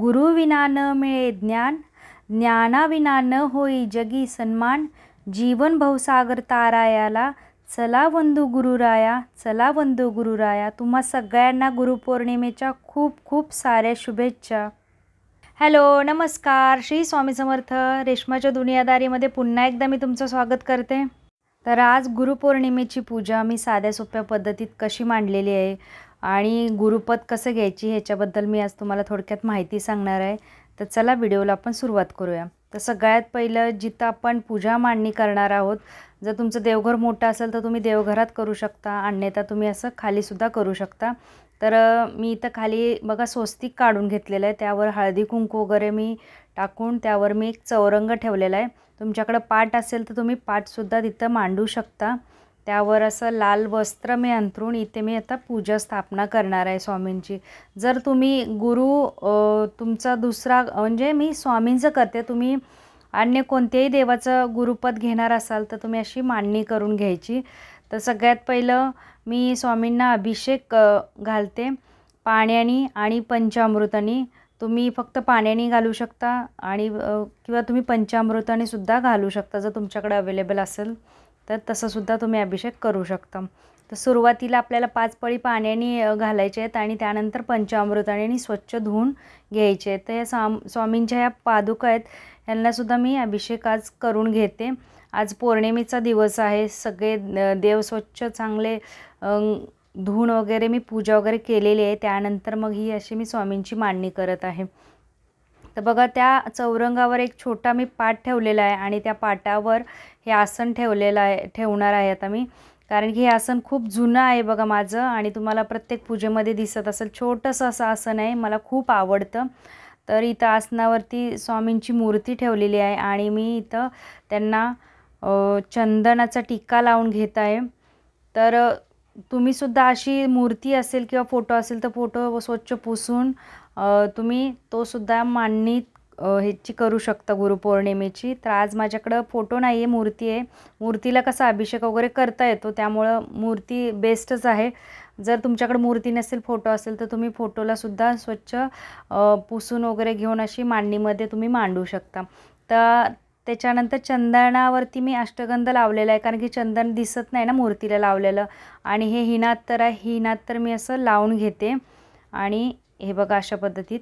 गुरुविना न मिळे ज्ञान ज्ञानाविना न होई जगी सन्मान जीवन भवसागर तारायाला चला बंधू गुरुराया चला बंधू गुरुराया तुम्हा सगळ्यांना गुरुपौर्णिमेच्या खूप खूप साऱ्या शुभेच्छा. हॅलो नमस्कार श्री स्वामी समर्थ रेशमाच्या दुनियादारीमध्ये पुन्हा एकदा मी तुमचं स्वागत करते. तर आज गुरुपौर्णिमेची पूजा मी साध्या सोप्या पद्धतीत कशी मांडलेली आहे? आणि गुरुपद कसं घ्यायची ह्याच्याबद्दल मी आज तुम्हाला थोडक्यात माहिती सांगणार आहे. तर चला व्हिडिओला आपण सुरुवात करूया. तर सगळ्यात पहिलं जिथं आपण पूजा मांडणी करणार आहोत जर तुमचं देवघर मोठं असेल तर तुम्ही देवघरात करू शकता. अन्यथा तुम्ही असं खालीसुद्धा करू शकता. तर मी इथं खाली बघा स्वस्तिक काढून घेतलेलं आहे. त्यावर हळदी कुंकू वगैरे मी टाकून त्यावर मी एक चौरंग ठेवलेला आहे. तुमच्याकडं पाट असेल तर तुम्ही पाटसुद्धा तिथं मांडू शकता. त्यावर असं लाल वस्त्र मी अंथरून इथे मी आता पूजा स्थापना करणार आहे स्वामींची. जर तुम्ही गुरु तुमचा दुसरा म्हणजे मी स्वामींचं करते तुम्ही अन्य कोणत्याही देवाचं गुरुपद घेणार असाल तर तुम्ही अशी मांडणी करून घ्यायची. तर सगळ्यात पहिलं मी स्वामींना अभिषेक घालते. पाण्याने आणि पंचामृतानी. तुम्ही फक्त पाण्याने घालू शकता आणि किंवा तुम्ही पंचामृताने सुद्धा घालू शकता जर तुमच्याकडे अवेलेबल असेल. तर तसंसुद्धा तुम्ही अभिषेक करू शकता. तर सुरुवातीला आपल्याला पाच पळी पाण्याने घालायचे आहेत आणि त्यानंतर पंचामृताने स्वच्छ धुवून घ्यायचे आहेत. तर या स्वाम स्वामींच्या ह्या पादुका आहेत यांनासुद्धा मी अभिषेक आज करून घेते. आज पौर्णिमेचा दिवस आहे सगळे देव स्वच्छ चांगले धुवून वगैरे मी पूजा वगैरे केलेली आहे. त्यानंतर मग ही अशी मी स्वामींची मांडणी करत आहे. तर बघा त्या चौरंगावर एक छोटा मी पाट ठेवलेला आहे आणि त्या पाटावर हे आसन ठेवलेलं आहे ठेवणार आहे आता मी. कारण की हे आसन खूप जुनं आहे बघा माझं आणि तुम्हाला प्रत्येक पूजेमध्ये दिसत असेल. छोटंसं असं आसन आहे मला खूप आवडतं. तर इथं आसनावरती स्वामींची मूर्ती ठेवलेली आहे आणि मी इथं त्यांना चंदनाचा टिक्का लावून घेत आहे. तर तुम्हीसुद्धा अशी मूर्ती असेल किंवा फोटो असेल तर फोटो स्वच्छ पुसून तुम्ही तोसुद्धा मांडणीत ह्याची करू शकता गुरुपौर्णिमेची. तर आज माझ्याकडं फोटो नाही आहे मूर्ती आहे. मूर्तीला कसा अभिषेक वगैरे करता येतो त्यामुळं मूर्ती बेस्टच आहे. जर तुमच्याकडे मूर्ती नसेल फोटो असेल तर तुम्ही फोटोला सुद्धा स्वच्छ पुसून वगैरे घेऊन अशी मांडणीमध्ये तुम्ही मांडू शकता. तर त्याच्यानंतर चंदनावरती मी अष्टगंध लावलेला आहे कारण की चंदन दिसत नाही ना मूर्तीला लावलेलं. आणि हे हिनात्तर आहे. हिनात्तर मी असं लावून घेते. आणि हे बघा अशा पद्धतीत.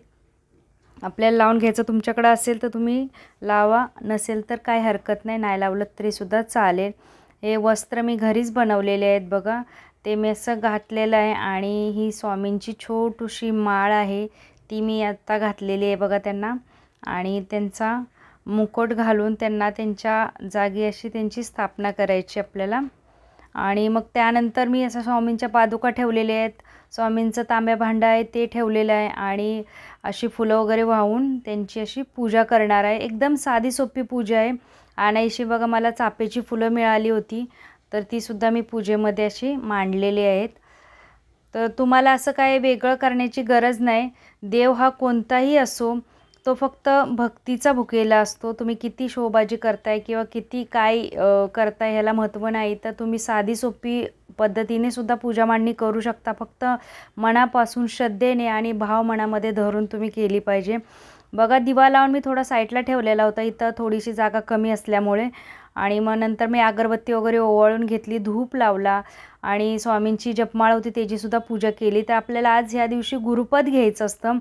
आपल्याला लावून घ्यायचं तुमच्याकडं असेल तर तुम्ही लावा. नसेल तर काय हरकत नाही. नाही लावलं तरीसुद्धा चालेल. हे वस्त्र मी घरीच बनवलेले आहेत बघा. ते मी असं घातलेलं आहे आणि ही स्वामींची छोटीशी माळ आहे. ती मी आत्ता घातलेली आहे बघा त्यांना. आणि त्यांचा मुकुट घालून त्यांना त्यांच्या जागी अशी त्यांची स्थापना करायची आपल्याला. आणि मग त्यानंतर मी असं स्वामींच्या पादुका ठेवलेल्या आहेत. स्वामींचं तांब्या भांडं आहे ते ठेवलेलं आहे. आणि अशी फुलं वगैरे वाहून त्यांची अशी पूजा करणार आहे. एकदम साधी सोपी पूजा आहे. आणायशी बघा मला चापेची फुलं मिळाली होती. तर तीसुद्धा मी पूजेमध्ये अशी मांडलेली आहेत. तर तुम्हाला असं काय वेगळं करण्याची गरज नाही. देव हा कोणताही असो तो फक्त भक्तीचा भुकेला असतो. तुम्ही किती शोबाजी करताय किंवा किती काय करताय ह्याला महत्त्व नाही. तर तुम्ही साधी सोपी पद्धतीने सुद्धा पूजा मांडणी करू शकता. फक्त मनापासून श्रद्धेने आणि भाव मनामध्ये धरून तुम्ही केली पाहिजे. बघा दिवा लावून मी थोडा साईडला ठेवलेला होता. इथं थोडीशी जागा कमी असल्यामुळे. आणि मग नंतर मी अगरबत्ती वगैरे ओवाळून घेतली धूप लावला आणि स्वामींची जपमाळ होती त्याचीसुद्धा पूजा केली. तर आपल्याला आज ह्या दिवशी गुरुपद घ्यायचं असतं.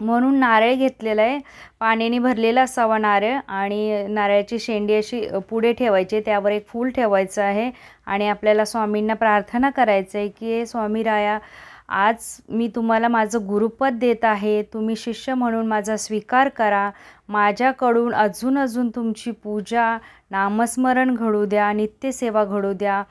म्हणून नारळ घेतलेला आहे. पाण्याने भरलेला असावा नारळ आणि नारळाची शेंडी अशी पुढे ठेवायची त्यावर एक फूल ठेवायचं आहे आणि आपल्याला स्वामींना प्रार्थना करायचं आहे की "हे स्वामी राया आज मी तुम्हाला माझं गुरुपद देत आहे. तुम्ही शिष्य म्हणून माझा स्वीकार करा. माझ्याकडून अजून अजून तुमची पूजा नामस्मरण घडू द्या नित्यसेवा घडू द्या.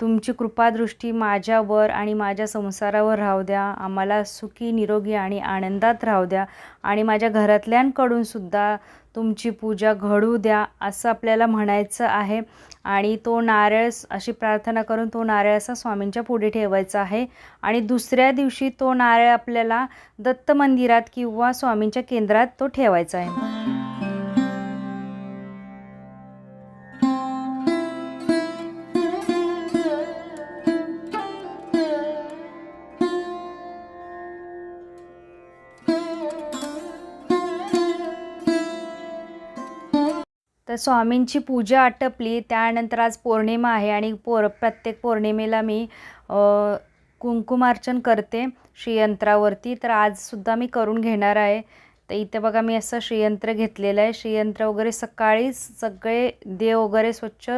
तुमची कृपादृष्टी माझ्यावर आणि माझ्या संसारावर राहू द्या. आम्हाला सुखी निरोगी आणि आनंदात राहू द्या. आणि माझ्या घरातल्यांकडून सुद्धा तुमची पूजा घडू द्या असं आपल्याला म्हणायचं आहे. आणि तो नारळ अशी प्रार्थना करून तो नारळ असा स्वामींच्या पुढे ठेवायचा आहे. आणि दुसऱ्या दिवशी तो नारळ आपल्याला दत्त मंदिरात किंवा स्वामींच्या केंद्रात तो ठेवायचा आहे. तर स्वामींची पूजा आटपली. त्यानंतर आज पौर्णिमा आहे आणि पौर प्रत्येक पौर्णिमेला मी कुंकुमार्चन करते श्रीयंत्रावरती. तर आजसुद्धा मी करून घेणार आहे. तर इथे बघा मी असं श्रीयंत्र घेतलेलं आहे. श्रीयंत्र वगैरे सकाळीच सगळे देव वगैरे स्वच्छ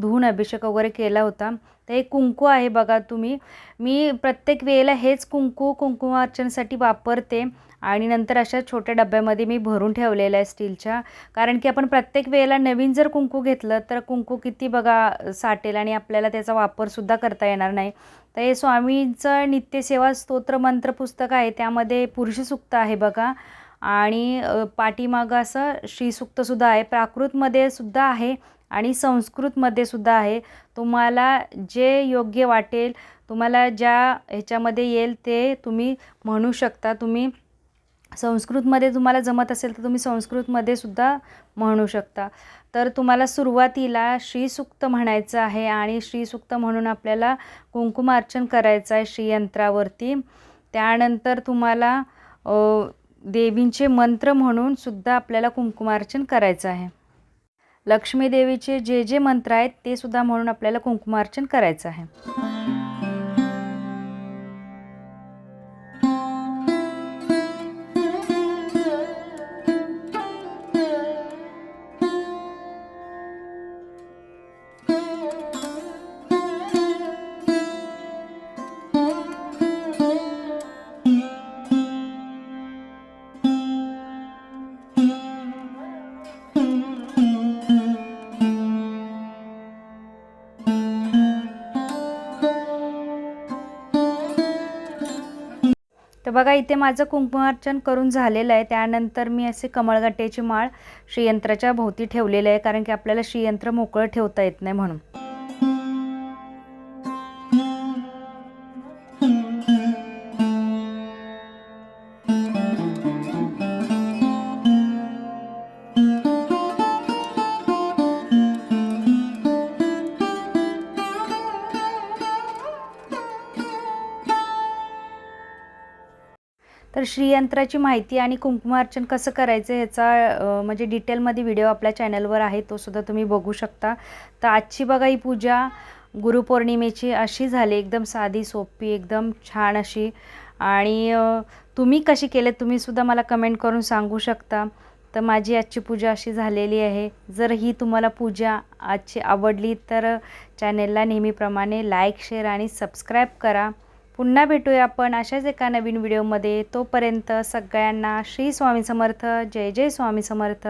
धुवून अभिषेक वगैरे केला होता. तर हे कुंकू आहे बघा तुम्ही. मी प्रत्येक वेळेला हेच कुंकू कुंकुमार्चनसाठी वापरते आणि नंतर अशा छोट्या डब्यामध्ये मी भरून ठेवलेलं आहे स्टीलच्या. कारण की आपण प्रत्येक वेळेला नवीन जर कुंकू घेतलं तर कुंकू किती बघा साठेल आणि आपल्याला त्याचा वापरसुद्धा करता येणार नाही. तर हे स्वामींचं नित्यसेवा स्तोत्र मंत्र पुस्तक आहे. त्यामध्ये पुरुषसुक्त आहे बघा. आणि पाठीमागं असं श्रीसूक्तसुद्धा आहे. प्राकृतमध्ये सुद्धा आहे. आणि संस्कृतमध्ये सुद्धा आहे. तुम्हाला जे योग्य वाटेल तुम्हाला ज्या ह्याच्यामध्ये येईल ते तुम्ही म्हणू शकता. तुम्ही संस्कृतमध्ये तुम्हाला जमत असेल तर तुम्ही संस्कृतमध्ये सुद्धा म्हणू शकता. तर तुम्हाला सुरुवातीला श्रीसूक्त म्हणायचं आहे आणि श्रीसूक्त म्हणून आपल्याला कुंकुमार्चन करायचं आहे श्रीयंत्रावरती त्यानंतर तुम्हाला देवींचे मंत्र म्हणून सुद्धा आपल्याला कुंकुमार्चन करायचं आहे. लक्ष्मी देवीचे जे जे मंत्र आहेत ते सुद्धा म्हणून आपल्याला कुंकुमार्चन करायचं आहे. बघा इथे माझं कुंकुमार्चन करून झालेलं आहे. त्यानंतर मी असे कमळगट्ट्याची माळ श्रीयंत्राच्या भोवती ठेवलेलं आहे कारण की आपल्याला श्रीयंत्र मोकळं ठेवता येत नाही म्हणून. श्रीयंत्राची माहिती आणि कुंकुमार्चन कसं करायचं ह्याचा म्हणजे डिटेलमध्ये व्हिडिओ आपल्या चॅनलवर आहे तो सुद्धा तुम्ही बघू शकता. तर आजची बघा ही पूजा गुरुपौर्णिमेची अशी झाली एकदम साधी सोपी एकदम छान अशी. आणि तुम्ही कशी केले तुम्ही सुद्धा मला कमेंट करून सांगू शकता. तर माझी आजची पूजा अशी झालेली आहे. जर ही तुम्हाला पूजा आजची आवडली तर चॅनेलला नेहमीप्रमाणे लाईक शेअर आणि सबस्क्राईब करा. पुन्हा भेटूया आपण अशाच एका नवीन व्हिडिओमध्ये. तोपर्यंत सगळ्यांना श्री स्वामी समर्थ जय जय स्वामी समर्थ.